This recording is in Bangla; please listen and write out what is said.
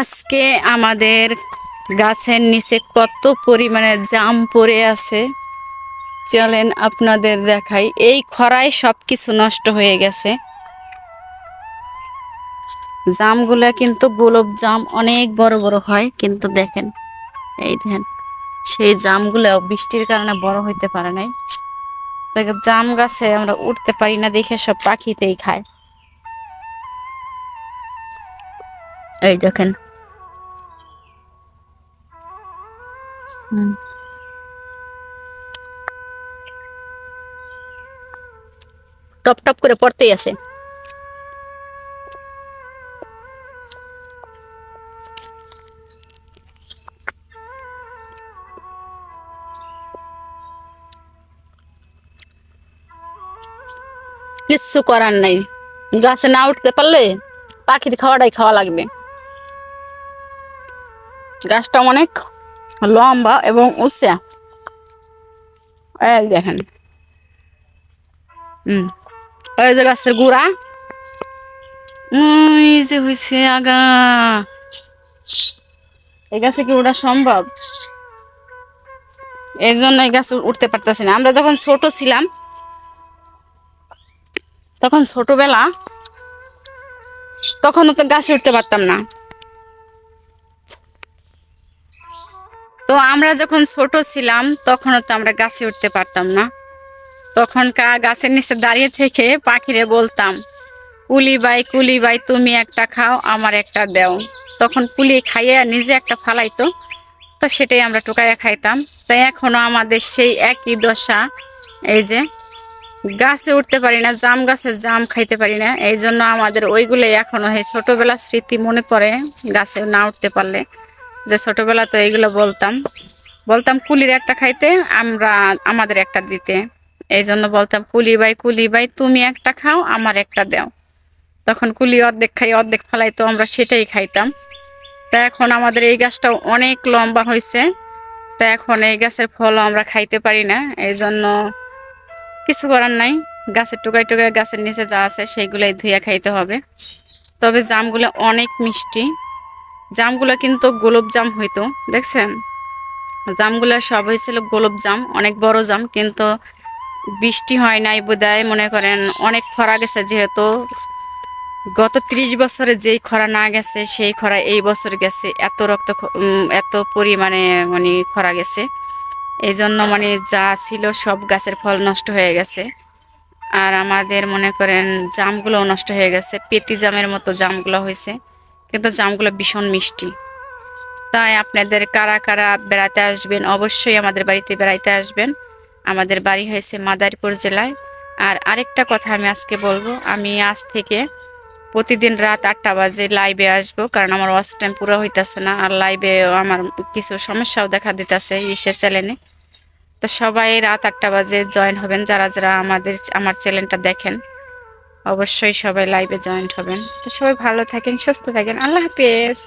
আজকে আমাদের গাছের নিচে কত পরিমাণে জাম পড়ে আছে, চলেন আপনাদের দেখাই। এই খরায় সব কিছু নষ্ট হয়ে গেছে। জামগুলা কিন্তু গোলপ জাম অনেক বড় বড় হয়, কিন্তু দেখেন, এই দেখেন, সেই জামগুলো বৃষ্টির কারণে বড় হইতে পারে নাই। জাম গাছে আমরা উঠতে পারি না দেখে সব পাখিতেই খায়। এই দেখেন টপ টপ করে পড়তেই আছে। কিচ্ছু করার নাই। গাছে না উঠতে পারলে পাখির খাওয়াটাই খাওয়া লাগবে। গাছটা অনেক লম্বা এবং উঁচা। এই দেখেন। হুম। ওই যে গাছের গুড়া। ওই যে হয়েছে আগা। এই গাছে কি ওঠা সম্ভব? এর জন্য এই গাছে উঠতে পারতেছি না। আমরা যখন ছোট ছিলাম, তখন ছোটবেলা, তখনও তো গাছে উঠতে পারতাম না। তো আমরা যখন ছোট ছিলাম, তখনও তো আমরা গাছে উঠতে পারতাম না। তখন কা গাছের নিচে দাঁড়িয়ে থেকে পাখিরে বলতাম, কুলি বাই কুলি বাই তুমি একটা খাও, আমার একটা দাও। তখন কুলি খাইয়ে নিজে একটা ফালাইতো। তো সেটাই আমরা টোকাইয়া খাইতাম। তাই এখনও আমাদের সেই একই দশা, এই যে গাছে উঠতে পারি না, জাম গাছে জাম খাইতে পারি না। এই জন্য আমাদের ওইগুলোই এখনও ছোটবেলার স্মৃতি মনে পড়ে গাছে না উঠতে পারলে। যে ছোটবেলা তো এইগুলো বলতাম। বলতাম কুলির একটা খাইতে, আমরা আমাদের একটা দিতে। এই জন্য বলতাম, কুলি বাই কুলি বাই তুমি একটা খাও, আমার একটা দাও। তখন কুলি অর্ধেক খাই, অর্ধেক ফেলাই তো আমরা সেটাই খাইতাম। তা এখন আমাদের এই গাছটাও অনেক লম্বা হয়েছে তা এখন এই গাছের ফল আমরা খাইতে পারি না। এই জন্য কিছু করার নাই। গাছের টুকাই টুকাই গাছের নিচে যা আছে, সেইগুলাই ধুয়ে খাইতে হবে। তবে জামগুলো অনেক মিষ্টি। জামগুলো কিন্তু গোলাপ জাম হইতো, দেখছেন? জামগুলো সব হয়েছিল গোলাপ জাম, অনেক বড় জাম, কিন্তু বৃষ্টি হয় নাই বোধহয়, মনে করেন অনেক খরা গেছে যেহেতু। গত ত্রিশ বছরে যেই খরা না গেছে, সেই খরা এই বছর গেছে, এত রক্ত এত পরিমাণে মানে খরা গেছে। এই জন্য মানে যা ছিল সব গাছের ফল নষ্ট হয়ে গেছে। আর আমাদের মনে করেন জামগুলোও নষ্ট হয়ে গেছে, পেতি জামের মতো জামগুলো হয়েছে কিন্তু জামগুলো ভীষণ মিষ্টি। তাই আপনাদের কারা কারা বেড়াতে আসবেন, অবশ্যই আমাদের বাড়িতে বেড়াইতে আসবেন। আমাদের বাড়ি হয়েছে মাদারীপুর জেলায়। আর আরেকটা কথা আমি আজকে বলব, আমি আজ থেকে প্রতিদিন রাত আটটা বাজে লাইভে আসব, কারণ আমার ওয়াচ টাইম পুরো হইতেছে না, আর লাইভে আমার কিছু সমস্যাও দেখা দিতেছে ইসে চ্যানেলে তো সবাই রাত আটটা বাজে জয়েন হবেন, যারা যারা আমাদের, আমার চ্যানেলটা দেখেন। অবশ্যই সবাই লাইভে জয়েন্ট হবেন। তো সবাই ভালো থাকেন সুস্থ থাকেন। আল্লাহ হাফেজ।